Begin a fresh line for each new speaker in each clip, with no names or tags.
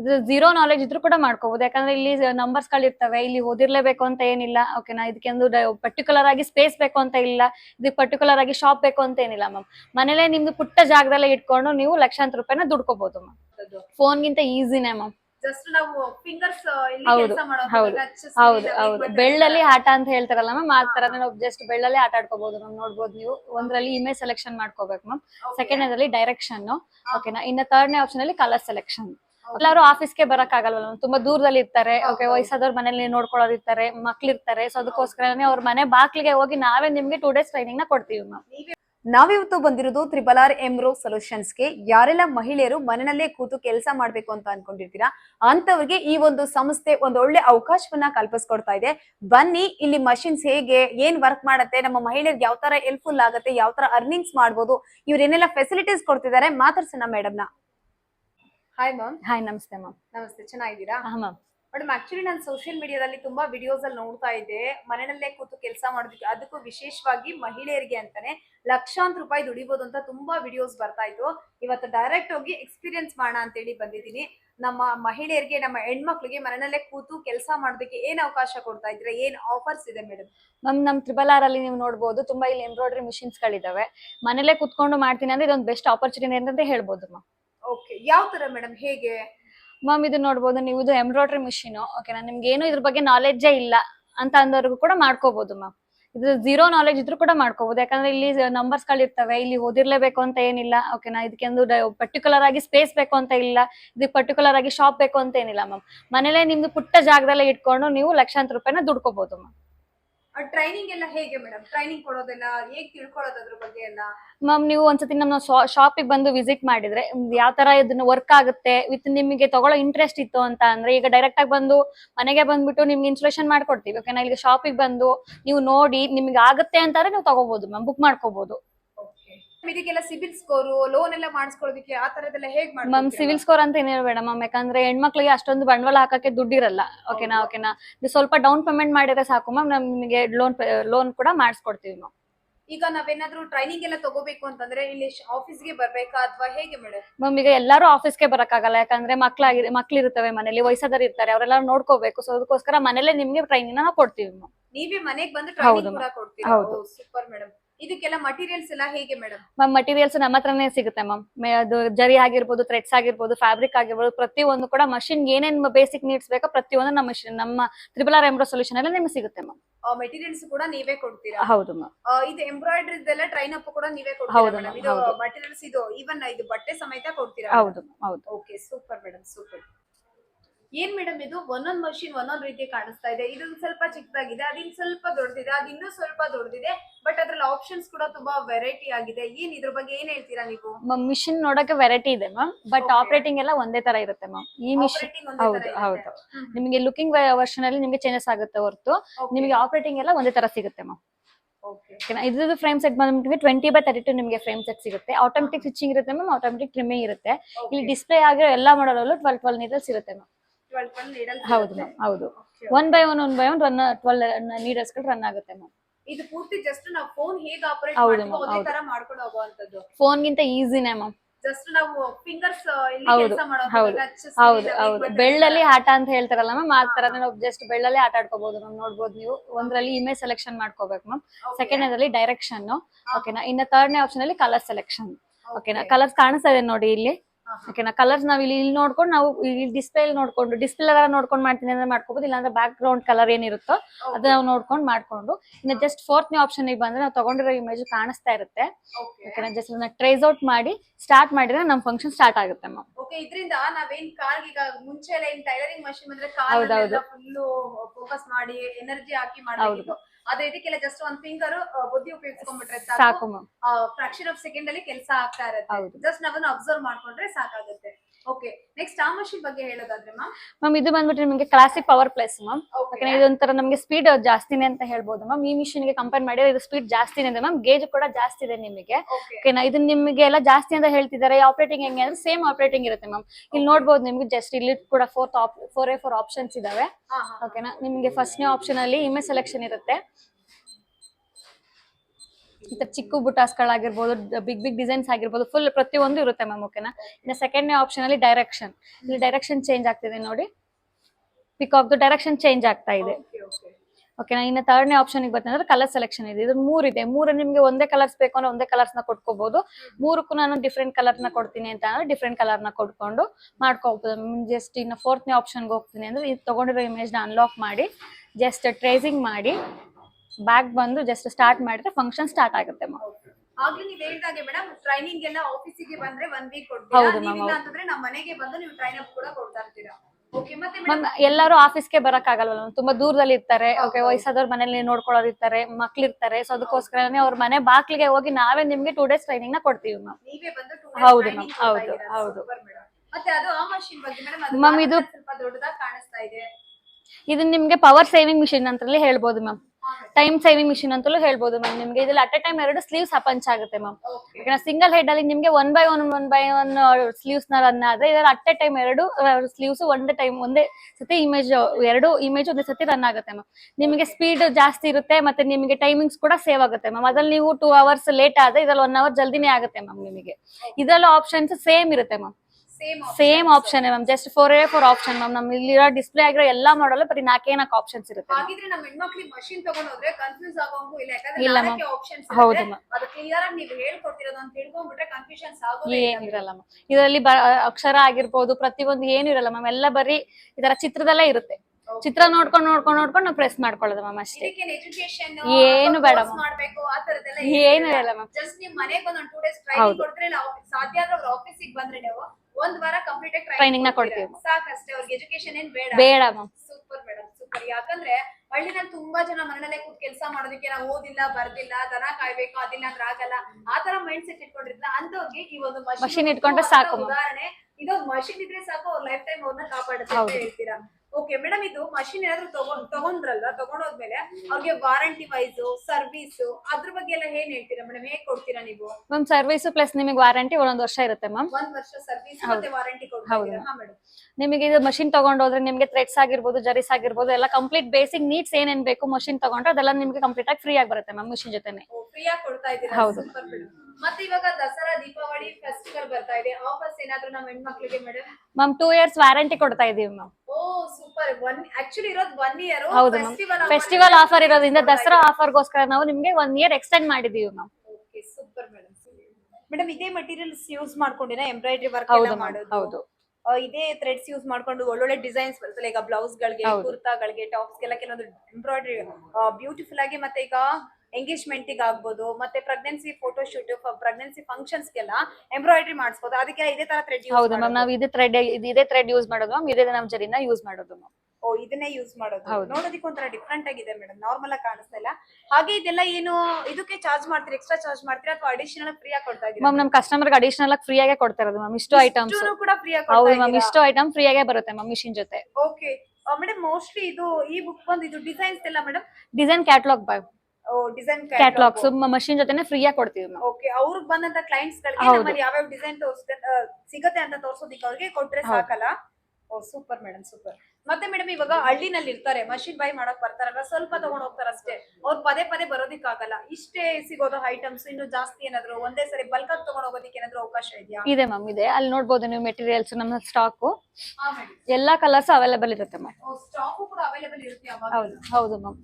ಇದು zero knowledge ಇದ್ರೂ ಕೂಡ ಮಾಡ್ಕೋಬಹುದು ಯಾಕಂದ್ರೆ ಇಲ್ಲಿ ನಂಬರ್ಸ್ ಗಳಿರ್ತವೆ ಇಲ್ಲಿ ಓದಿರ್ಲೇಬೇಕು ಅಂತ ಏನಿಲ್ಲ. ಓಕೆನಾ ಇದಕ್ಕೆ ಒಂದು ಪರ್ಟಿಕ್ಯುಲರ್ ಆಗಿ ಸ್ಪೇಸ್ ಬೇಕು ಅಂತ ಇಲ್ಲ. ಇದಕ್ಕೆ ಪರ್ಟಿಕ್ಯುಲರ್ ಆಗಿ ಶಾಪ್ ಬೇಕು ಅಂತ ಏನಿಲ್ಲ ಮ್ಯಾಮ್ ಮನೇಲೆ ನಿಮ್ದು ಪುಟ್ಟ ಜಾಗದಲ್ಲೇ ಇಟ್ಕೊಂಡು ನೀವು ಲಕ್ಷಾಂತರ ರೂಪಾಯಿನ ದುಡ್ಕೋಬಹುದು ಮ್ಯಾಮ್ ಫೋನ್ ಗಿಂತ ಈಸಿನೇ ಮ್ಯಾಮ್
ಜಸ್ಟ್ ನಾವು ಫಿಂಗರ್ಸ್
ಹೌದು, ಹೌದು, ಬೆಳ್ಳಲ್ಲಿ. ಆಟ ಅಂತ ಹೇಳ್ತಾರಲ್ಲ ಮ್ಯಾಮ್ ಆ ತರ ನಾವು ಜಸ್ಟ್ ಬೆಳ್ಳಲ್ಲಿ ಆಟ ಆಡ್ಕೋಬಹುದು ಮ್ಯಾಮ್ ನೋಡ್ಬೋದು ನೀವು. ಒಂದ್ರಲ್ಲಿ ಇಮೇಜ್ ಸೆಲೆಕ್ಷನ್ ಮಾಡ್ಕೋಬೇಕು ಮ್ಯಾಮ್ ಸೆಕೆಂಡ್ ಅದರಲ್ಲಿ ಡೈರೆಕ್ಷನ್ ಓಕೆನಾ ಇನ್ನ ಥರ್ಡ್ನೇ ಆಪ್ಷನ್ ಅಲ್ಲಿ ಕಲರ್ ಸೆಲೆಕ್ಷನ್ ಎಲ್ಲರೂ ಆಫೀಸ್ಗೆ ಬರಕ್ ಆಗಲ್ವಲ್ಲ. ತುಂಬಾ ದೂರದಲ್ಲಿ ಇರ್ತಾರೆ. ಓಕೆ. ವಯಸ್ಸಾದವ್ರ ಮನೇಲಿ ನೋಡ್ಕೊಳ್ಳೋರ್ ಇರ್ತಾರೆ ಮಕ್ಳಿರ್ತಾರೆ. ಸೊ ಅದಕ್ಕೋಸ್ಕರನೇ ಅವ್ರ ಮನೆ ಬಾಕ್ಲಿಗೆ ಹೋಗಿ ನಾವೇ ನಿಮ್ಗೆ ಟೂ ಡೇಸ್ ಟ್ರೈನಿಂಗ್ನ ಕೊಡ್ತೀವಿ ನಾವು
ನಾವಿವತ್ತು ಬಂದಿರೋದು ತ್ರಿಬಲ್ ಆರ್ ಸೊಲ್ಯೂಷನ್ಸ್ ಸೊಲ್ಯೂಷನ್ಸ್ಗೆ. ಯಾರೆಲ್ಲ ಮಹಿಳೆಯರು ಮನೆಯಲ್ಲೇ ಕೂತು ಕೆಲಸ ಮಾಡ್ಬೇಕು ಅಂತ ಅನ್ಕೊಂಡಿರ್ತೀರಾ ಅಂತವ್ರಿಗೆ ಈ ಒಂದು ಸಂಸ್ಥೆ ಒಂದು ಒಳ್ಳೆ ಅವಕಾಶವನ್ನ ಕಲ್ಪಿಸ್ಕೊಡ್ತಾ ಇದೆ. ಬನ್ನಿ ಇಲ್ಲಿ ಮಷಿನ್ಸ್ ಹೇಗೆ ಏನ್ ವರ್ಕ್ ಮಾಡತ್ತೆ ನಮ್ಮ ಮಹಿಳೆಯರಿಗೆ ಯಾವ ತರ ಹೆಲ್ಪ್ಫುಲ್ ಆಗುತ್ತೆ ಯಾವ ತರ ಅರ್ನಿಂಗ್ಸ್ ಮಾಡ್ಬೋದು ಇವ್ರೇನೆಲ್ಲ ಫೆಸಿಲಿಟೀಸ್ ಕೊಡ್ತಿದ್ದಾರೆ ಮಾತಾಡ್ಸೋಣ ಮೇಡಮ್ನ ಹಾಯ್ ಮ್ಯಾಮ್
ಹಾಯ್ ನಮಸ್ತೆ ಮ್ಯಾಮ್
ನಮಸ್ತೆ. ಚೆನ್ನಾಗಿದ್ದೀರಾ?
ಹಾ ಮ್ಯಾಮ್
ಮೇಡಮ್ ಆಕ್ಚುಲಿ ನಾನು ಸೋಷಿಯಲ್ ಮೀಡಿಯಾದಲ್ಲಿ ತುಂಬಾ ವಿಡಿಯೋಸ್ ಅಲ್ಲಿ ನೋಡ್ತಾ ಇದ್ದೆ. ಮನೆಯಲ್ಲೇ ಕೂತು ಕೆಲಸ ಮಾಡೋದಕ್ಕೆ ಅದಕ್ಕೂ ವಿಶೇಷವಾಗಿ ಮಹಿಳೆಯರಿಗೆ ಅಂತಾನೆ ಲಕ್ಷಾಂತರ ರೂಪಾಯಿ ದುಡಿಬಹುದು ಅಂತ ತುಂಬಾ ವಿಡಿಯೋಸ್ ಬರ್ತಾ ಇತ್ತು. ಇವತ್ತು ಡೈರೆಕ್ಟ್ ಹೋಗಿ ಎಕ್ಸ್ಪೀರಿಯನ್ಸ್ ಮಾಡೋಣ ಅಂತೇಳಿ ಬಂದಿದ್ದೀನಿ. ನಮ್ಮ ಮಹಿಳೆಯರಿಗೆ ನಮ್ಮ ಹೆಣ್ಮಕ್ಳಿಗೆ ಮನೆಯಲ್ಲೇ ಕೂತು ಕೆಲಸ ಮಾಡೋದಕ್ಕೆ ಏನ್ ಅವಕಾಶ ಕೊಡ್ತಾ ಇದ್ರೆ ಏನ್ ಆಫರ್ಸ್ ಇದೆ ಮೇಡಮ್
ಮ್ಯಾಮ್ ನಮ್ ತ್ರಿಬಲ್ ಆರ್ ಅಲ್ಲಿ ನೀವು ನೋಡಬಹುದು ತುಂಬಾ ಇಲ್ಲಿ ಎಂಬ್ರಾಯ್ಡ್ರಿ ಮಿಷಿನ್ಸ್ ಗಳಿದಾವೆ. ಮನೇಲೆ ಕುತ್ಕೊಂಡು ಮಾಡ್ತೀನಿ ಅಂದ್ರೆ ಇದೊಂದು ಬೆಸ್ಟ್ ಆಪರ್ಚುನಿಟಿ ಅಂತ ಹೇಳ್ಬೋದು ಮ್ಯಾಮ್
ಓಕೆ ಯಾವ ತರ ಮೇಡಮ್ ಹೇಗೆ?
ಮ್ಯಾಮ್ ಇದು ನೋಡ್ಬೋದು, ನೀವು ಇದು ಎಂಬ್ರಾಯ್ಡ್ರಿ ಮಿಷಿನ್ ನಾನು ನಿಮ್ಗೆ ಏನು ಇದ್ರ ಬಗ್ಗೆ ನಾಲೆಡ್ಜೇ ಇಲ್ಲ ಅಂತ ಅಂದವ್ರಿಗೂ ಕೂಡ ಮಾಡ್ಕೋಬಹುದು ಮ್ಯಾಮ್ ಇದು ಜೀರೋ ನಾಲೆಜ್ ಇದ್ರೂ ಕೂಡ ಮಾಡ್ಕೋಬಹುದು ಯಾಕಂದ್ರೆ ಇಲ್ಲಿ ನಂಬರ್ಸ್ ಇರ್ತವೆ, ಇಲ್ಲಿ ಓದಿರ್ಲೇಬೇಕು ಅಂತ ಏನಿಲ್ಲ ಓಕೆನಾ ಇದಕ್ಕೆ ಒಂದು ಪರ್ಟಿಕ್ಯುಲರ್ ಆಗಿ ಸ್ಪೇಸ್ ಬೇಕು ಅಂತ ಇಲ್ಲ, ಇದಕ್ಕೆ ಪರ್ಟಿಕ್ಯುಲರ್ ಆಗಿ ಶಾಪ್ ಬೇಕು ಅಂತ ಏನಿಲ್ಲ ಮ್ಯಾಮ್ ಮನೇಲೆ ನಿಮ್ದು ಪುಟ್ಟ ಜಾಗದಲ್ಲೇ ಇಟ್ಕೊಂಡು ನೀವು ಲಕ್ಷಾಂತರ ರೂಪಾಯಿನ ದುಡ್ಕೋಬಹುದು ಮ್ಯಾಮ್
ಟ್ರೈನಿಂಗ್ ಎಲ್ಲ ಹೇಗೆ ಮೇಡಮ್ ಟ್ರೈನಿಂಗ್ ಕೊಡೋದೆಲ್ಲ, ಹೇಗ್ ತಿಳ್ಕೊಳ್ಳೋದು ಅದ್ರ ಬಗ್ಗೆ ಎಲ್ಲ?
ಮ್ಯಾಮ್ ನೀವು ಒಂದ್ಸತಿ ನಮ್ಮ ಶಾಪಿಗೆ ಬಂದು ವಿಸಿಟ್ ಮಾಡಿದ್ರೆ ಯಾವ ತರ ಇದನ್ನ ವರ್ಕ್ ಆಗುತ್ತೆ ವಿತ್ ನಿಮಗೆ ತಗೊಳ್ಳೋ ಇಂಟ್ರೆಸ್ಟ್ ಇತ್ತು ಅಂತ ಅಂದ್ರೆ, ಈಗ ಡೈರೆಕ್ಟ್ ಆಗಿ ಬಂದು ಮನೆಗೆ ಬಂದ್ಬಿಟ್ಟು ನಿಮ್ಗೆ ಇನ್ಸ್ಟಾಲೇಷನ್ ಮಾಡ್ಕೊಡ್ತೀವಿ. ಓಕೆನಾ ಇಲ್ಲಿ ಶಾಪಿಗೆ ಬಂದು ನೀವು ನೋಡಿ ನಿಮ್ಗೆ ಆಗುತ್ತೆ ಅಂತಂದ್ರೆ ನೀವು ತಗೋಬಹುದು ಮ್ಯಾಮ್ ಬುಕ್ ಮಾಡ್ಕೋಬಹುದು
ಇದಕ್ಕೆಲ್ಲ ಸಿಬಿಲ್ ಸ್ಕೋರ್ ಲೋನ್ ಎಲ್ಲ ಮಾಡಿಸ್ಕೊಳ್ಳೋದಕ್ಕೆ ಆ ತರದೆಲ್ಲ ಹೇಗ್
ಮ್ಯಾಮ್
ಮಮ್
ಸಿವಿಲ್ ಸ್ಕೋರ್ ಅಂತ ಬೇಡ ಮ್ಯಾಮ್ ಯಾಕಂದ್ರೆ ಹೆಣ್ಮಕ್ಳಿಗೆ ಅಷ್ಟೊಂದು ಬಂಡವಾಳ ಹಾಕಕ್ಕೆ ದುಡ್ಡಿರಲ್ಲ. ಓಕೆನಾ ಓಕೆನಾ ನೀವು ಸ್ವಲ್ಪ ಡೌನ್ ಪೇಮೆಂಟ್ ಮಾಡಿದ್ರೆ ಸಾಕು ಮ್ಯಾಮ್ ನಮಗೆ ಲೋನ್ ಲೋನ್ ಕೂಡ ಮಾಡಿಸ್ಕೊಡ್ತೀವಿ ಮ್ಯಾಮ್
ಈಗ ನಾವೇನಾದ್ರೂ ಟ್ರೈನಿಂಗ್ ಎಲ್ಲ ತಗೋಬೇಕು ಅಂತಂದ್ರೆ ಇಲ್ಲಿ ಆಫೀಸ್ಗೆ ಬರ್ಬೇಕಾ ಅಥವಾ ಹೇಗೆ ಮೇಡಮ್
ಮ್ಯಾಮ್ ಈಗ ಎಲ್ಲರೂ ಆಫೀಸ್ಗೆ ಬರಕ್ಕಾಗಲ್ಲ. ಯಾಕಂದ್ರೆ ಮಕ್ಳಾಗಿ ಮಕ್ಳಿರ್ತವೆ ಮನೇಲಿ ವಯಸ್ಸಾದವ್ರು ಇರ್ತಾರೆ. ಅವರೆಲ್ಲ ನೋಡ್ಕೋಬೇಕು. ಸೊ ಅದಕ್ಕೋಸ್ಕರ ಮನೇಲೆ ನಿಮ್ಗೆ ಟ್ರೈನಿಂಗ್ ನಾವು ಕೊಡ್ತೀವಿ ಮ್ಯಾಮ್
ನೀವೇ ಮನೆಗ್ ಬಂದು
ಹೌದು
ಟ್ರೈನಿಂಗ್ ಕೂಡ
ma'am.
ಕೊಡ್ತೀರಾ?
ಹೌದು.
ಸೂಪರ್ ಮೇಡಮ್ ಇದಕ್ಕೆಲ್ಲ ಮಟೀರಿಯಲ್ಸ್ ಎಲ್ಲ ಹೇಗೆ ಮೇಡಮ್
ಮ್ಯಾಮ್ ಮಟೀರಿಯಲ್ಸ್ ನಮ್ಮ ಹತ್ರನೇ ಸಿಗುತ್ತೆ ಮ್ಯಾಮ್ ಅದು ಜರಿ ಆಗಿರ್ಬೋದು ಥ್ರೆಡ್ಸ್ ಆಗಿರ್ಬೋದು ಫ್ಯಾಬ್ರಿಕ್ ಆಗಿರ್ಬೋದು ಪ್ರತಿಯೊಂದು ಕೂಡ ಮಷಿನ್ ಏನೇನ್ ಬೇಸಿಕ್ ನೀಡ್ಸ್ ಬೇಕೋ ಪ್ರತಿಯೊಂದು ನಮ್ಮ ಮಷಿನ್ ನಮ್ಮ ತ್ರಿಬಲ್ ಆರ್ ಎಂಬ್ರೋ ಸೊಲ್ಯೂಷನ್ ಎಲ್ಲ ನಿಮ್ಗೆ ಸಿಗುತ್ತೆ ಮ್ಯಾಮ್
ಮೆಟೀರಿಯಲ್ಸ್ ಕೂಡ ನೀವೇ ಕೊಡ್ತೀರಾ?
ಹೌದು ಮ್ಯಾಮ್
ಇದು ಎಂಬ್ರಾಯ್ಡ್ರಿ ಇದೆಲ್ಲ ಟ್ರೈನ್ ಅಪ್ ಕೂಡ ನೀವೇ
ಹೌದು
ಕೊಡ್ತೀರಾ
ma'am,
ಮೇಡಮ್ ಇದು
ಹೌದು.
ಮಟೀರಿಯಲ್ಸ್ ಇದು ಈವನ್ ಇದು ಬಟ್ಟೆ ಸಮೇತ ಕೊಡ್ತೀರಾ
ಹೌದು ಹೌದು.
ಓಕೆ ಸೂಪರ್ ಮೇಡಮ್ ಸೂಪರ್ ಏನ್ ಮೇಡಮ್ ಇದು? ಒಂದೊಂದ್ ಮಷಿನ್ ಒಂದೊಂದ್ ರೀತಿ ಕಾಣಿಸ್ತಾ ಇದೆ. ಇದೊಂದು ಸ್ವಲ್ಪ ಚಿಕ್ಕದಾಗಿದೆ ಅದಿನ್ ಸ್ವಲ್ಪ ದೊಡ್ಡದಿದೆ ಅದಿನ್ನೂ ಇನ್ನೂ ಸ್ವಲ್ಪ ದೊಡ್ಡದಿದೆ ಬಟ್ ಅದ್ರಲ್ಲಿ ಆಪ್ಷನ್ಸ್ ಕೂಡ ತುಂಬಾ ವೆರೈಟಿ ಆಗಿದೆ. ಏನ್ ಇದ್ರ ಬಗ್ಗೆ ಏನ್ ಹೇಳ್ತೀರಾ ನೀವು?
ಮ್ಯಾಮ್ ಮಿಷಿನ್ ನೋಡಕ್ಕೆ ವೆರೈಟಿ ಇದೆ ಮ್ಯಾಮ್ ಬಟ್
Okay.
ಆಪರೇಟಿಂಗ್ ಎಲ್ಲ ಒಂದೇ ತರ ಇರುತ್ತೆ ಮ್ಯಾಮ್ ಈ ಮಿಷಿನ್
Operating ಒಂದೇ
ಹೌದು
ತರ
ಹೌದು
ಇರುತ್ತೆ. ಹ್ಮ್, ಹ್ಮ್.
ನಿಮಗೆ ಲುಕಿಂಗ್ ವರ್ಷನ್ ಅಲ್ಲಿ ನಿಮಗೆ ಚೇಂಜಸ್ ಆಗುತ್ತೆ ಹೊರತು.
Okay,
ನಿಮಗೆ ಆಪರೇಟಿಂಗ್ ಎಲ್ಲ ಒಂದೇ ತರ ಸಿಗುತ್ತೆ ಮ್ಯಾಮ್
okay.
ಓಕೆನಾ ಇದ್ರದ್ದು ಫ್ರೇಮ್ ಸೆಟ್ ಬಂದ್ಬಿಟ್ಟು ಟ್ವೆಂಟಿ ಬೈ ತರ್ಟಿ ಟು ನಿಮಗೆ ಫ್ರೇಮ್ ಸೆಟ್ ಸಿಗುತ್ತೆ. ಆಟೋಮೆಟಿಕ್ ಸ್ವಿಚಿಂಗ್ ಇರುತ್ತೆ ಮ್ಯಾಮ್ ಆಟೋಮೆಟಿಕ್ ಟ್ರಿಮ್ಮಿಂಗ್ ಇರುತ್ತೆ. ಇಲ್ಲಿ ಡಿಸ್ಪ್ಲೇ ಆಗಿರೋ ಎಲ್ಲ ಮಾಡಲಲ್ಲೂ ಟ್ವೆಲ್ ಟ್ವೆಲ್ ನೀಡಲ್ಸ್ ಇರುತ್ತೆ ಮ್ಯಾಮ್
12 12 needles
ಹೌದು. ಮ್ಯಾಮ್ ಹೌದು. One by one one by one run twelve ನೀಡಲ್ಸ್ಗಳು run ಆಗುತ್ತೆ ಮ್ಯಾಮ್
ಇದು ಪೂರ್ತಿ ಜಸ್ಟ್ ನಾವು ಫೋನ್ ಹೇಗೆ ಆಪರೇಟ್
ಹೌದು
ಮಾಡ್ತೀವೋ ಅದೇ ತರ ಮಾಡ್ಕೊಂಡು ಹೋಗುವಂತದ್ದು
ಫೋನ್ ಗಿಂತ ಈಸಿನೇ ಮ್ಯಾಮ್
ಜಸ್ಟ್ ನಾವು ಫಿಂಗರ್ಸ್ ಇಲ್ಲಿ
ಹೌದು, ಹೌದು, ಹೌದು ಹೌದು. ಬೆಳ್ಳಲ್ಲಿ. ಆಟ ಅಂತ ಹೇಳ್ತಾರಲ್ಲ ಮ್ಯಾಮ್ ಆ ತರ ನಾವು ಜಸ್ಟ್ ಬೆಳ್ಳಲ್ಲಿ ಆಟ ಆಡ್ಕೋಬಹುದು ಮ್ಯಾಮ್ ನೋಡ್ಬೋದು ನೀವು. ಒಂದ್ರಲ್ಲಿ ಇಮೇಜ್ ಸೆಲೆಕ್ಷನ್ ಮಾಡ್ಕೋಬೇಕು ಮ್ಯಾಮ್ ಸೆಕೆಂಡ್ ಅದರಲ್ಲಿ ಡೈರೆಕ್ಷನ್ ಓಕೆನಾ ಇನ್ನ ಥರ್ಡ್ನೇ ಆಪ್ಷನ್ ಅಲ್ಲಿ ಕಲರ್ ಸೆಲೆಕ್ಷನ್ ಓಕೆನಾ
ಕಲರ್
ಕಲರ್ಸ್ ಕಾಣಿಸ್ತಾ ಇದೆ ನೋಡಿ ಇಲ್ಲಿ. ಓಕೆನಾ ಕಲರ್ಸ್ ನಾವು ಇಲ್ಲಿ ಇಲ್ಲಿ ನೋಡ್ಕೊಂಡು ನಾವು ಇಲ್ಲಿ ಡಿಸ್ಪ್ಲೇ ನೋಡ್ಕೊಂಡು ಡಿಸ್ಪ್ಲೇ ನೋಡ್ಕೊಂಡು ಮಾಡ್ತೀನಿ ಅಂದ್ರೆ ಮಾಡ್ಕೋಬಹುದು ಇಲ್ಲಾಂದ್ರೆ ಬ್ಯಾಕ್ ಗ್ರೌಂಡ್ ಕಲರ್ ಏನಿರುತ್ತೋ
ಇರುತ್ತೋ
ಅದನ್ನ ನಾವು ನೋಡ್ಕೊಂಡು ಮಾಡ್ಕೊಂಡು ಇನ್ನ ಜಸ್ಟ್ ಫೋರ್ತ್ ನೇ ಆಪ್ಷನ್ ಬಂದ್ರೆ ನಾವು ತಗೊಂಡಿರೋ ಇಮೇಜ್ ಕಾಣಿಸ್ತಾ ಇರುತ್ತೆ. ಓಕೆನಾ ಜಸ್ಟ್ ಟ್ರೇಸ್ ಔಟ್ ಮಾಡಿ ಸ್ಟಾರ್ಟ್ ಮಾಡಿದ್ರೆ ನಮ್ಮ ಫಂಕ್ಷನ್ ಸ್ಟಾರ್ಟ್ ಆಗುತ್ತೆ ಮ್ಯಾಮ್
ಓಕೆ ಇದರಿಂದ ನಾವೇನ್ ಕಾರ್ ಈಗ ಮುಂಚೆ ಎಲ್ಲ ಏನ್ ಟೈಲರಿಂಗ್ ಮಷಿನ್
ಅಂದ್ರೆ.
ಕಾರ್ ಫುಲ್ ಫೋಕಸ್ ಮಾಡಿ ಎನರ್ಜಿ ಹಾಕಿ ಮಾಡಬೇಕಿತ್ತು. ಅದೇ ಇದಕ್ಕೆಲ್ಲ ಜಸ್ಟ್ ಒಂದ್ ಫಿಂಗರ್ ಬುದ್ಧಿ ಉಪಯೋಗಿಸ್ಕೊಂಡ್ಬಿಟ್ರೆ
ಸಾಕು.
ಫ್ರಾಕ್ಷನ್ ಆಫ್ ಸೆಕೆಂಡ್ ಅಲ್ಲಿ ಕೆಲಸ ಆಗ್ತಾ ಇರುತ್ತೆ. ಜಸ್ಟ್ ನಾವನ್ನ ಅಬ್ಸರ್ವ್ ಮಾಡ್ಕೊಂಡ್ರೆ ಸಾಕಾಗುತ್ತೆ. ಓಕೆ ನೆಕ್ಸ್ಟ್ ಆ ಮಷಿನ್ ಬಗ್ಗೆ ಹೇಳೋದಾದ್ರೆ ಮ್ಯಾಮ್
ಮ್ಯಾಮ್ ಇದು ಬಂದ್ಬಿಟ್ಟು ನಿಮಗೆ ಕ್ಲಾಸಿಕ್ ಪವರ್ ಪ್ಲೇಸ್ ಮ್ಯಾಮ್ ಯಾಕಂದ್ರೆ ಇದೊಂಥರ ನಮಗೆ ಸ್ಪೀಡ್ ಜಾಸ್ತಿನೇ ಅಂತ ಹೇಳ್ಬೋದು ಮ್ಯಾಮ್ ಈ ಮಿಷಿನ್ಗೆ ಕಂಪೇರ್ ಮಾಡಿದ್ರೆ ಇದು ಸ್ಪೀಡ್ ಜಾಸ್ತಿನೇ ಇದೆ ಮ್ಯಾಮ್ ಗೇಜ್ ಕೂಡ ಜಾಸ್ತಿ ಇದೆ ನಿಮಗೆ. ಓಕೆನಾ ಇದು ನಿಮಗೆ ಎಲ್ಲ ಜಾಸ್ತಿ ಅಂತ ಹೇಳ್ತಿದ್ದಾರೆ. ಆಪರೇಟಿಂಗ್ ಹೆಂಗೆ ಅಂದ್ರೆ ಸೇಮ್ ಆಪರೇಟಿಂಗ್ ಇರುತ್ತೆ ಮ್ಯಾಮ್ ಇಲ್ಲಿ ನೋಡ್ಬೋದು ನಿಮ್ಗೆ ಜಸ್ಟ್ ಇಲ್ಲಿ ಕೂಡ fourth four A four options ಇದಾವೆ. ಓಕೆನಾ ನಿಮಗೆ ಫಸ್ಟ್ನೇ ಆಪ್ಷನ್ ಅಲ್ಲಿ ಇಮೇಜ್ ಸೆಲೆಕ್ಷನ್ ಇರುತ್ತೆ. ಈ ತರ ಚಿಕ್ಕ ಬುಟಾಸ್ಗಳಾಗಿರ್ಬೋದು ಬಿಗ್ ಬಿಗ್ ಡಿಸೈನ್ಸ್ ಆಗಿರ್ಬೋದು ಫುಲ್ ಪ್ರತಿಯೊಂದು ಇರುತ್ತೆ ಮ್ಯಾಮ್ ಓಕೆನಾ ಇನ್ನು ಸೆಕೆಂಡ್ನೇ ಆಪ್ಷನ್ ಅಲ್ಲಿ ಡೈರೆಕ್ಷನ್ ಇಲ್ಲಿ ಡೈರೆಕ್ಷನ್ ಚೇಂಜ್ ಆಗ್ತಿದೆ ನೋಡಿ. ಪಿಕಾಕ್ದು ಡೈರೆಕ್ಷನ್ ಚೇಂಜ್ ಆಗ್ತಾ ಇದೆ. ಓಕೆನಾ ಇನ್ನು ಥರ್ಡ್ನೇ ಆಪ್ಷನ್ ಬಂತಂದ್ರೆ ಕಲರ್ ಸೆಲೆಕ್ಷನ್ ಇದೆ. ಇದು ಇದೆ. ಮೂರು ನಿಮ್ಗೆ ಒಂದೇ ಕಲರ್ಸ್ ಬೇಕು ಅಂದ್ರೆ ಒಂದೇ ಕಲರ್ಸ್ನ ಕೊಟ್ಕೋಬಹುದು ಮೂರಕ್ಕೂ ನಾನು ಡಿಫ್ರೆಂಟ್ ಕಲರ್ನ ಕೊಡ್ತೀನಿ ಅಂತ ಅಂದ್ರೆ ಡಿಫ್ರೆಂಟ್ ಕಲರ್ನ ಕೊಟ್ಕೊಂಡು ಮಾಡ್ಕೋಬಹುದು ಜಸ್ಟ್ ಇನ್ನು ಫೋರ್ತ್ನೇ ಆಪ್ಷನ್ಗೆ ಹೋಗ್ತೀನಿ ಅಂದ್ರೆ ಇದು ತಗೊಂಡಿರೋ ಇಮೇಜ್ನ ಅನ್ಲಾಕ್ ಮಾಡಿ ಜಸ್ಟ್ ಟ್ರೇಸಿಂಗ್ ಮಾಡಿ. ಬ್ಯಾಕ್ ಬಂದು ಜಸ್ಟ್ ಸ್ಟಾರ್ಟ್ ಮಾಡಿದ್ರೆ ಫಂಕ್ಷನ್ ಸ್ಟಾರ್ಟ್ ಆಗುತ್ತೆ ಮ್ಯಾಮ್
ಆಗ್ಲೇ ನೀವ್ ಹೇಳ್ದಾಗೆ ಮೇಡಮ್ ಟ್ರೈನಿಂಗ್ ಎಲ್ಲ ಆಫೀಸಿಗೆ ಬಂದ್ರೆ ಒನ್ ವೀಕ್
ಹೌದು
ಕೊಡ್ತೀರಾ
ma'am,
ನೀವಿಲ್ಲ
ಹೌದು.
ಅಂತಂದ್ರೆ ನಮ್ಮ ಮನೆಗೆ ಬಂದು ನೀವು ಟ್ರೈನ್ ಅಪ್ ಕೂಡ ಕೊಡ್ತಾ ಇರ್ತೀರಾ? ಓಕೆ ಮತ್ತೆ
ಮ್ಯಾಮ್
ಮೇಡಮ್
ಎಲ್ಲರೂ ಆಫೀಸ್ಗೆ ಬರಕ್ ಆಗಲ್ವಲ್ಲ ತುಂಬಾ ದೂರದಲ್ಲಿ ಇರ್ತಾರೆ. ಓಕೆ ವಯಸ್ಸಾದವ್ರ ಮನೇಲಿ ನೋಡ್ಕೊಳ್ಳೋರು ಇರ್ತಾರೆ ಮಕ್ಳು ಇರ್ತಾರೆ ಸೊ ಅದಕ್ಕೋಸ್ಕರನೇ ಅವ್ರ ಮನೆ ಬಾಕ್ಲಿಗೆ ಹೋಗಿ ನಾವೇ ನಿಮ್ಗೆ ಟೂ ಡೇಸ್ ಟ್ರೈನಿಂಗ್ನ ಕೊಡ್ತೀವಿ ಮ್ಯಾಮ್
ನೀವೇ ಬಂದು two
ಹೌದು ma'am, ಹೌದು, ಹೌದು.
ಮತ್ತೆ ಅದು ಆ ಮಷಿನ್ ಬಗ್ಗೆ ಮೇಡಮ್
Ma'am, ಇದು-
ಸ್ವಲ್ಪ ದೊಡ್ಡದಾಗಿ ಕಾಣಿಸ್ತಾ ಇದೆ.
ಇದು ನಿಮ್ಗೆ ಪವರ್ ಸೇವಿಂಗ್ ಮಿಷಿನ್ ಅಂತ ಹೇಳ್ಬೋದು ಮ್ಯಾಮ್ ಟೈಮ್ ಸೇವಿಂಗ್ ಮಿಷಿನ್ ಅಂತಲೂ ಹೇಳ್ಬೋದು ಮ್ಯಾಮ್ ನಿಮ್ಗೆ ಇದ್ರಲ್ಲಿ ಅಟ್ ಎ ಟೈಮ್ ಎರಡು ಸ್ಲೀವ್ಸ್ ಅಪಂಚ್ ಆಗುತ್ತೆ ಮ್ಯಾಮ್
ಯಾಕಂದ್ರೆ
ಸಿಂಗಲ್ ಹೆಡ್ ಅಲ್ಲಿ ನಿಮ್ಗೆ one by one one by one ಸ್ಲೀವ್ಸ್ನ run ಆದ್ರೆ ಇದ್ರಲ್ಲಿ ಅಟ್ ಎ ಟೈಮ್ ಎರಡು ಸ್ಲೀವ್ಸ್ ಒಂದೇ ಟೈಮ್ ಒಂದೇ ಸತಿ ಇಮೇಜ್ ಎರಡು ಇಮೇಜ್ ಒಂದೇ ಸತಿ ರನ್ ಆಗುತ್ತೆ ಮ್ಯಾಮ್ ನಿಮಗೆ ಸ್ಪೀಡ್ ಜಾಸ್ತಿ ಇರುತ್ತೆ ಮತ್ತೆ ನಿಮಗೆ ಟೈಮಿಂಗ್ಸ್ ಕೂಡ ಸೇವ್ ಆಗುತ್ತೆ ಮ್ಯಾಮ್ ಅದ್ರಲ್ಲಿ ನೀವು ಟೂ ಅವರ್ಸ್ ಲೇಟ್ ಆದ್ರೆ ಇದ್ರಲ್ಲಿ ಒನ್ ಅವರ್ ಜಲ್ದಿನೇ ಆಗುತ್ತೆ ಮ್ಯಾಮ್ ನಿಮಗೆ. ಇದ್ರಲ್ಲಿ ಆಪ್ಷನ್ಸ್ ಸೇಮ್ ಇರುತ್ತೆ ma'am
same
option ma'am just four A four option ma'am ನಮ್ ಇಲ್ಲಿರೋ ಡಿಸ್ಪ್ಲೇ ಆಗಿರೋ ಎಲ್ಲಾ ಮಾಡಲ್ ಬರೀ ನಾಲ್ಕೇ ನಾಲ್ಕು ಆಪ್ಷನ್ಸ್ ಇರುತ್ತೆ ma'am.
ಹಾಗಿದ್ರೆ ನಮ್ಮ ಹೆಣ್ಮಕ್ಳಿಗೆ ಮಷಿನ್ ತಗೊಂಡ್ ಹೋದ್ರೆ ಕನ್ಫ್ಯೂಸ್ ಆಗೋಂಗು ಇಲ್ಲ. ಆಪ್ಷನ್ಸ್
ಹೌದು ಮ್ಯಾಮ್
ಅದು ಕ್ಲಿಯರ್ ಆಗಿ ನೀವು ಹೇಳ್ಕೊಡ್ತಿರೋದು ಅಂತ ತಿಳ್ಕೊಂಡ್ಬಿಟ್ರೆ ಕನ್ಫ್ಯೂಷನ್ಸ್ ಆಗೋದೇ ಇಲ್ಲ.
ಏನಿರಲ್ಲ ಮ್ಯಾಮ್ ಇದರಲ್ಲಿ ಅಕ್ಷರ ಆಗಿರ್ಬೋದು ಪ್ರತಿಯೊಂದು ಏನು ಇರಲ್ಲ ಮ್ಯಾಮ್ ಎಲ್ಲ ಬರೀ ಇದರ ತರ ಚಿತ್ರದಲ್ಲೇ ಇರುತ್ತೆ. ಚಿತ್ರ ನೋಡ್ಕೊಂಡು ನೋಡ್ಕೊಂಡು ನೋಡ್ಕೊಂಡು ನಾವು ಪ್ರೆಸ್ ಮಾಡ್ಕೊಳ್ಳೋದು ಮ್ಯಾಮ್ ಅಷ್ಟೇ. ಏನು ಬೇಡ ಏನು ಇರಲ್ಲ ಮ್ಯಾಮ್ ಹೌದು.
ಒಂದ್ ವಾರ ಕಂಪ್ಲೀಟ್ ಆಗಿ
Training ನ ಕೊಡ್ತೀವಿ.
ಸಾಕಷ್ಟೇ ಅವ್ರಿಗೆ ಎಜುಕೇಶನ್ ಏನ್ ಬೇಡ.
ಬೇಡ
ಸೂಪರ್ ಮೇಡಮ್ ಸೂಪರ್ ಯಾಕಂದ್ರೆ ಹಳ್ಳಿನಲ್ಲಿ ತುಂಬಾ ಜನ ಮನೆಯಲ್ಲೇ ಕೂತ್ ಕೆಲಸ ಮಾಡೋದಕ್ಕೆ ನಾವು ಓದಿಲ್ಲ ಬರ್ದಿಲ್ಲ ದನ ಕಾಯ್ಬೇಕು ಅದಿಲ್ಲ ಅಂದ್ರೆ ಆಗಲ್ಲ. ಆ ತರ ಮೈಂಡ್ ಸೆಟ್ ಇಟ್ಕೊಂಡಿರ್ತಾರೆ? ಅಂತವ್ರಿಗೆ ಈ ಒಂದು
ಮಷಿನ್ ಇಟ್ಕೊಂಡ್ರೆ ಸಾಕು.
ಉದಾಹರಣೆ. ಇದೊಂದು ಮಷಿನ್ ಇದ್ರೆ ಸಾಕು ಅವ್ರ ಲೈಫ್ ಟೈಮ್ ಅವ್ರನ್ನ ಕಾಪಾಡುತ್ತೆ ಅಂತ. ಹೇಳ್ತೀರಾ? ಓಕೆ ಮೇಡಮ್ ಇದು ಮಷಿನ್ ಏನಾದ್ರು ತಗೊಂಡ್ ತಗೊಂಡ್ರಲ್ಲ ತಗೊಂಡೋದ್ಮೇಲೆ ಅವ್ರಿಗೆ ವಾರಂಟಿ ವೈಸ್ ಸರ್ವಿಸ್ ಅದ್ರ ಬಗ್ಗೆ ಎಲ್ಲ ಏನ್ ಹೇಳ್ತೀರಾ ಮೇಡಮ್ ಹೇಗ್ ಕೊಡ್ತೀರಾ ನೀವು?
ಮ್ಯಾಮ್ ಸರ್ವಿಸ್ ಪ್ಲಸ್ ನಿಮಗೆ ವಾರಂಟಿ ಒಂದೊಂದು ವರ್ಷ ಇರುತ್ತೆ ಮ್ಯಾಮ್
ಒಂದ್ ವರ್ಷ ಸರ್ವಿಸ್ ಮತ್ತೆ ವಾರಂಟಿ ಕೊಡ್ತೀರಾ?
ಹೌದು.
ಹಾ ಮೇಡಮ್
ನಿಮಗೆ ಇದು ಮಷಿನ್ ತಗೊಂಡೋದ್ರೆ ನಿಮಗೆ ಥ್ರೆಡ್ಸ್ ಆಗಿರ್ಬೋದು ಜರಿಸ್ ಆಗಿರ್ಬೋದು ಎಲ್ಲ ಕಂಪ್ಲೀಟ್ ಬೇಸಿಕ್ ನೀಡ್ಸ್ ಏನೇನ್ ಬೇಕು ಮಷಿನ್ ತಗೊಂಡ್ರೆ ಅದೆಲ್ಲ ನಿಮಗೆ ಕಂಪ್ಲೀಟ್ ಆಗಿ ಫ್ರೀ ಆಗಿ ಬರುತ್ತೆ ಮ್ಯಾಮ್ ಮಷಿನ್ ಜೊತೆನೆ.
ಫ್ರೀ ಆಗಿ ಕೊಡ್ತಾ ಇದ್ದೀರಾ?
ಹೌದು.
ಮತ್ತೆ ಇವಾಗ ದಸರಾ ದೀಪಾವಳಿ ಫೆಸ್ಟಿವಲ್ ಬರ್ತಾ ಇದೆ. ಆಫರ್ಸ್ ಏನಾದ್ರು ನಮ್ಮ ಹೆಣ್ಮಕ್ಳಿಗೆ madam
ma'am two years warranty ಕೊಡ್ತಾ ಇದೀವಿ ma'am
oh super one actually ಇರೋದು ಒನ್ ಇಯರ್
ಹೌದು ಮ್ಯಾಮ್ ಫೆಸ್ಟಿವಲ್ ಆಫರ್ ಇರೋದ್ರಿಂದ ದಸರಾ ಆಫರ್ಗೋಸ್ಕರ ನಾವು ನಿಮ್ಗೆ ಒನ್ ಇಯರ್ ಎಕ್ಸ್ಟೆಂಡ್ ಮಾಡಿದೀವಿ ma'am
okay super madam madam ಇದೇ ಮೆಟೀರಿಯಲ್ಸ್ ಯೂಸ್ ಮಾಡ್ಕೊಂಡಿನ ಎಂಬ್ರಾಯ್ಡ್ರಿ ವರ್ಕ್
ಹೌದು ma'am,
ಮಾಡೋದು?
ಹೌದು.
ಆ, ಇದೇ ಥ್ರೆಡ್ಸ್ ಯೂಸ್ ಮಾಡ್ಕೊಂಡು ಒಳ್ಳೊಳ್ಳೆ ಡಿಸೈನ್ಸ್ ಬರ್ತಲ್ಲ ಈಗ ಬ್ಲೌಸ್ ಗಳಿಗೆ
ಹೌದು.
ಕುರ್ತಾಗಳಿಗೆ ಟಾಪ್ಸ್ ಗೆಲ್ಲ ಕೆಲವೊಂದು ಎಂಬ್ರಾಯ್ಡ್ರಿ ಬ್ಯೂಟಿಫುಲ್ ಆಗಿ ಮತ್ತೆ ಈಗ ಎಂಗೇಜ್ಮೆಂಟ್ಗೆ ಆಗ್ಬೋದು ಮತ್ತೆ pregnancy photo shoot pregnancy functions ಗೆಲ್ಲ ಎಂಬ್ರಾಯ್ಡ್ರಿ ಮಾಡಿಸ್ಬೋದು. ಅದಕ್ಕೆ ಇದೇ ತರ ಥ್ರೆಡ್
ಹೌದು ಮ್ಯಾಮ್ ನಾವು ಇದೇ ಥ್ರೆಡ್ ಇದೇ ಥ್ರೆಡ್ ಯೂಸ್ ಮಾಡೋದು ಮ್ಯಾಮ್ ಇದೇ ನಮ್ಮ ಜರಿನ ಯೂಸ್ ಮಾಡೋದು ಮ್ಯಾಮ್
ಓ ಇದನ್ನೇ ಯೂಸ್ ಮಾಡೋದು. ನೋಡೋದಕ್ಕೆ ಒಂಥರ ಡಿಫ್ರೆಂಟ್ ಆಗಿದೆ ಮೇಡಮ್ ನಾರ್ಮಲ್ ಆಗಿ ಕಾಣಿಸ್ತಾ ಇಲ್ಲ. ಹಾಗೆ ಇದೆಲ್ಲ ಏನು ಇದಕ್ಕೆ ಚಾರ್ಜ್ ಮಾಡ್ತೀರಾ ಎಕ್ಸ್ಟ್ರಾ ಚಾರ್ಜ್ ಮಾಡ್ತೀರಾ ಅಥವಾ ಅಡಿಷನಲ್ ಫ್ರೀ ಆಗಿ ಕೊಡ್ತಾ ಇದೀರಾ
ಮ್ಯಾಮ್ ನಮ್ ಕಸ್ಟಮರ್ಗೆ ಅಡಿಷನಲ್ ಆಗಿ ಫ್ರೀ ಆಗಿ ಕೊಡ್ತಾ ಇರೋದು ಮ್ಯಾಮ್ ಇಷ್ಟು ಐಟಮ್ಸ್
ಇಷ್ಟೂನು ಕೂಡ ಫ್ರೀ ಆಗಿ
ಹೌದು ಮ್ಯಾಮ್ ಇಷ್ಟು ಐಟಮ್ ಫ್ರೀ ಆಗೇ ಬರುತ್ತೆ ಮ್ಯಾಮ್ ಮಿಷಿನ್ ಜೊತೆ.
ಓಕೆ ಮೇಡಮ್ ಮೋಸ್ಟ್ಲಿ ಇದು ಈ ಬುಕ್ ಬಂದು ಇದು ಡಿಸೈನ್ಸ್ ಎಲ್ಲ ಮೇಡಮ್
ಡಿಸೈನ್ ಕ್ಯಾಟ್ಲಾಗ್ ಬೈ
ಓ ಡಿಸೈನ್
ಕ್ಯಾಟ್ಲಾಗ್ಸ್ ಮಷಿನ್ ಜೊತೆನೆ ಫ್ರೀ ಆಗಿ ಕೊಡ್ತೀವಿ ಮ್ಯಾಮ್
ಓಕೆ ಅವ್ರಿಗೆ ಬಂದಂತ ಕ್ಲೈಂಟ್ಸ್ ಗಳಿಗೆ
ಹೌದು.
ನಮ್ಮಲ್ಲಿ ಯಾವ್ಯಾವ ಡಿಸೈನ್ ತೋರಿಸುತ್ತೆ ಸಿಗತ್ತೆ ಅಂತ ತೋರ್ಸೋದಿಕ್ಕೆ ಅವ್ರಿಗೆ ಕೊಟ್ರೆ
ಹೌದು.
ಸಾಕಲ್ಲ? ಓ ಸೂಪರ್ ಮೇಡಮ್ ಸೂಪರ್ ಮತ್ತೆ ಮೇಡಮ್ ಇವಾಗ ಹಳ್ಳಿನಲ್ಲಿ ಇರ್ತಾರೆ ಮಷಿನ್ ಬೈ ಮಾಡಕ್ ಬರ್ತಾರಲ್ಲ ಸ್ವಲ್ಪ ತಗೊಂಡ್ ಹೋಗ್ತಾರೆ ಅಷ್ಟೇ. ಅವ್ರು ಪದೇ ಪದೇ ಬರೋದಿಕ್ಕಾಗಲ್ಲ. ಇಷ್ಟೇ ಸಿಗೋದು ಐಟಮ್ಸ್ ಇನ್ನು ಜಾಸ್ತಿ ಏನಾದ್ರು ಒಂದೇ ಸರಿ ಬಲ್ಕ್ ಆಗಿ ತಗೊಂಡ್ ಹೋಗೋದಕ್ಕೆ ಏನಾದ್ರು ಅವಕಾಶ ಇದೆಯಾ?
ಇದೆ ಮ್ಯಾಮ್ ಇದೆ. ಅಲ್ಲಿ ನೋಡ್ಬೋದು ನೀವು ಮೆಟೀರಿಯಲ್ಸ್ ನಮ್ಮ ಸ್ಟಾಕ್ ಎಲ್ಲಾ ಕಲರ್ಸ್ ಅವೈಲೇಬಲ್ ಇರುತ್ತೆ ಮ್ಯಾಮ್
ಸ್ಟಾಕು ಕೂಡ ಅವೈಲೇಬಲ್ ಇರುತ್ತೆ ಯಾವಾಗ
ಹೌದು ಹೌದು ಮ್ಯಾಮ್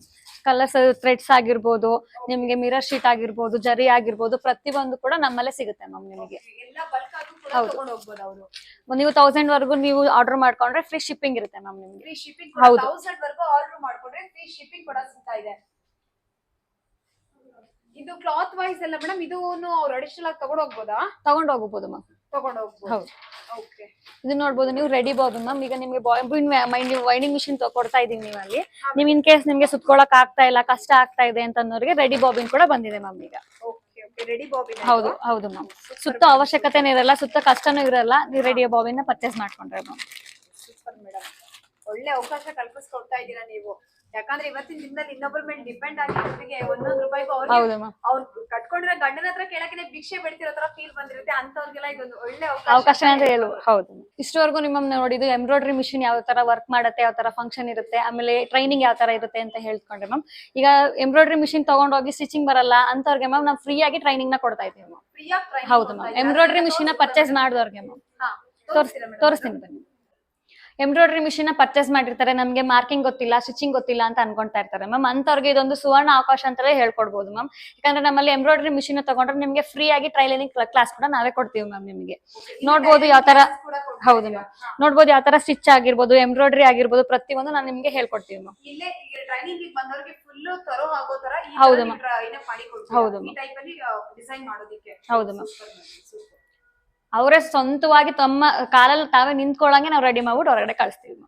ಕಲರ್ಸ್ ಥ್ರೆಡ್ಸ್ ಆಗಿರ್ಬೋದು ನಿಮ್ಗೆ ಮಿರರ್ ಶೀಟ್ ಆಗಿರ್ಬೋದು ಜರಿ ಆಗಿರ್ಬೋದು ಪ್ರತಿಯೊಂದು ಕೂಡ ನಮ್ಮಲ್ಲೇ ಸಿಗುತ್ತೆ ಮ್ಯಾಮ್ ನಿಮಗೆ. ಹೌದು. ನೀವು ತೌಸಂಡ್ ವರ್ಗು ನೀವು ಆರ್ಡರ್ ಮಾಡ್ಕೊಂಡ್ರೆ ಫ್ರೀ ಶಿಪ್ಪಿಂಗ್ ಇರುತ್ತೆ ಮ್ಯಾಮ್ ನಿಮ್ಗೆ. ಹೌದು.
ತೌಸಂಡ್ ವರ್ಗು ಆರ್ಡರ್ ಮಾಡ್ಕೊಂಡ್ರೆ ಫ್ರೀ ಶಿಪ್ಪಿಂಗ್ ಕೂಡ ಸಿಗ್ತಾ ಇದೆ. ಇದು ಕ್ಲಾತ್ ವೈಸ್ ಎಲ್ಲ ಮೇಡಮ್ ಇದು ಅವ್ರು ಅಡಿಷನಲ್ ಆಗಿ ತಗೊಂಡ್ ಹೋಗ್ಬೋದಾ?
ತಗೊಂಡ್ ಹೋಗ್ಬೋದು ಮ್ಯಾಮ್
ತಗೊಂಡ್ ಹೋಗ್ಬೋದು.
ಹೌದು.
ಓಕೆ
ಇದು ನೋಡ್ಬೋದು ನೀವು ರೆಡಿ ಬಾಬಿ ಮ್ಯಾಮ್ ಈಗ ನಿಮಗೆ ವೈಂಡಿಂಗ್ ಮಿಷಿನ್ ಕೊಡ್ತಾ ಇದೀನಿ ನೀವು ಅಲ್ಲಿ. ನಿಮ್ ಇನ್ ಕೇಸ್ ನಿಮ್ಗೆ ಸುತ್ಕೊಳಕ್ ಆಗ್ತಾ ಇಲ್ಲ ಕಷ್ಟ ಆಗ್ತಾ ಇದೆ ಅಂತ ಅನ್ನೋರಿಗೆ ರೆಡಿ ಬಾಬಿನ್ ಕೂಡ ಬಂದಿದೆ ಮ್ಯಾಮ್ ಈಗ. ಹೌದು ಹೌದು ಮ್ಯಾಮ್ ಸುತ್ತ ಅವಶ್ಯಕತೆನೇ ಇರಲ್ಲ ಸುತ್ತ ಕಷ್ಟನೂ ಇರಲ್ಲ ನೀವು ರೆಡಿ ಬಾಬಿನ ಪರ್ಚೇಸ್ ಮಾಡ್ಕೊಂಡ್ರೆ ಮ್ಯಾಮ್
ಒಳ್ಳೆ ಅವಕಾಶ ಕಲ್ಪಿಸ್ಕೊಡ್ತಾ ಇದ್ದೀರಾ ನೀವು. ಯಾಕಂದ್ರೆ ಇವತ್ತಿನ ದಿನದಲ್ಲಿ ಇನ್ನೊಬ್ಬರ ಮೇಲೆ ಡಿಪೆಂಡ್ ಆಗಿರೋರಿಗೆ ಒಂದೊಂದು ರೂಪಾಯಿಗೂ ಅವ್ರಿಗೆ ಅವ್ರು ಕಟ್ಕೊಂಡಿರೋ ಗಂಡನ ಹತ್ರ ಕೇಳಕ್ಕೆ ಭಿಕ್ಷೆ ಬಿಡ್ತಿರೋ ತರ ಫೀಲ್ ಬಂದಿರುತ್ತೆ. ಅಂತವ್ರಿಗೆಲ್ಲ ಇದೊಂದು ಒಳ್ಳೆ
ಅವಕಾಶ. ಅಂತ ಹೇಳು. ಹೌದು ಇಷ್ಟವರೆಗೂ ನಿಮ್ಮ ನೋಡಿದ್ದು ಎಂಬ್ರಾಯ್ಡ್ರಿ ಮಿಷಿನ್ ಯಾವ ತರ ವರ್ಕ್ ಮಾಡುತ್ತೆ ಯಾವ ತರ ಫಂಕ್ಷನ್ ಇರುತ್ತೆ ಆಮೇಲೆ ಟ್ರೈನಿಂಗ್ ಯಾವ ತರ ಇರುತ್ತೆ ಅಂತ ಹೇಳ್ಕೊಂಡ್ರೆ ಮ್ಯಾಮ್ ಈಗ ಎಂಬ್ರಾಯ್ಡ್ರಿ ಮಿಷಿನ್ ತಗೊಂಡೋಗಿ ಸ್ಟಿಚಿಂಗ್ ಬರಲ್ಲ ಅಂತವ್ರಿಗೆ ಮ್ಯಾಮ್ ನಾವು ಫ್ರೀ ಆಗಿ ಟ್ರೈನಿಂಗ್ನ ಕೊಡ್ತಾ ಇದ್ದೀವಿ ಮ್ಯಾಮ್
ಆಗಿ
ಹೌದು ಮ್ಯಾಮ್ ಎಂಬ್ರಾಯ್ಡ್ರಿ ಮಿಷಿನ್ ಪರ್ಚೇಸ್ ಮಾಡಿದವ್ರಿಗೆ ಮ್ಯಾಮ್ ತೋರಿಸ್ತೀನಿ ಬನ್ನಿ. ಎಂಬ್ರಾಯ್ಡ್ರಿ ಮಿಷಿನ್ ಪರ್ಚೇಸ್ ಮಾಡಿರ್ತಾರೆ. ನಮಗೆ ಮಾರ್ಕಿಂಗ್ ಗೊತ್ತಿಲ್ಲ ಸ್ಟಿಚಿಂಗ್ ಗೊತ್ತಿಲ್ಲ ಅಂತ ಅನ್ಕೊಂತ ಇರ್ತಾರೆ ಮ್ಯಾಮ್ ಅಂತವ್ರಿಗೆ ಇದೊಂದು ಸುವರ್ಣ ಅವಕಾಶ ಅಂತಲೇ ಹೇಳ್ಕೊಡ್ಬೋದು ಮ್ಯಾಮ್ ಯಾಕಂದ್ರೆ ನಮ್ಮಲ್ಲಿ ಎಂಬ್ರಾಯ್ಡ್ರಿ ಮಿಷಿನ್ ತಗೊಂಡ್ರೆ ನಿಮಗೆ ಫ್ರೀ ಆಗಿ ಟ್ರೈಲಿಂಗ್ ಕ್ಲಾಸ್ ಕೂಡ ನಾವೇ ಕೊಡ್ತೀವಿ ಮ್ಯಾಮ್ ನಿಮಗೆ. ನೋಡ್ಬೋದು ಯಾವ ತರ ಹೌದು ಮ್ಯಾಮ್ ನೋಡ್ಬೋದು ಯಾವ ತರ ಸ್ಟಿಚ್ ಆಗಿರ್ಬೋದು ಎಂಬ್ರಾಯ್ಡ್ರಿ ಆಗಿರ್ಬೋದು ಪ್ರತಿಯೊಂದು ನಾನು ನಿಮ್ಗೆ ಹೇಳ್ಕೊಡ್ತೀವಿ ಮ್ಯಾಮ್ ಹೌದು
ಮ್ಯಾಮ್?
ಹೌದು
ಮ್ಯಾಮ್
ಹೌದು ಮ್ಯಾಮ್. ಅವರೇ ಸ್ವಂತವಾಗಿ ತಮ್ಮ ಕಾಲಲ್ಲಿ ತಾವೇ ನಿಂತ್ಕೊಳ್ಳಂಗೆ ನಾವು ರೆಡಿ ಮಾಡ್ಬಿಟ್ಟು ಹೊರಗಡೆ ಕಳಿಸ್ತೀವಿ.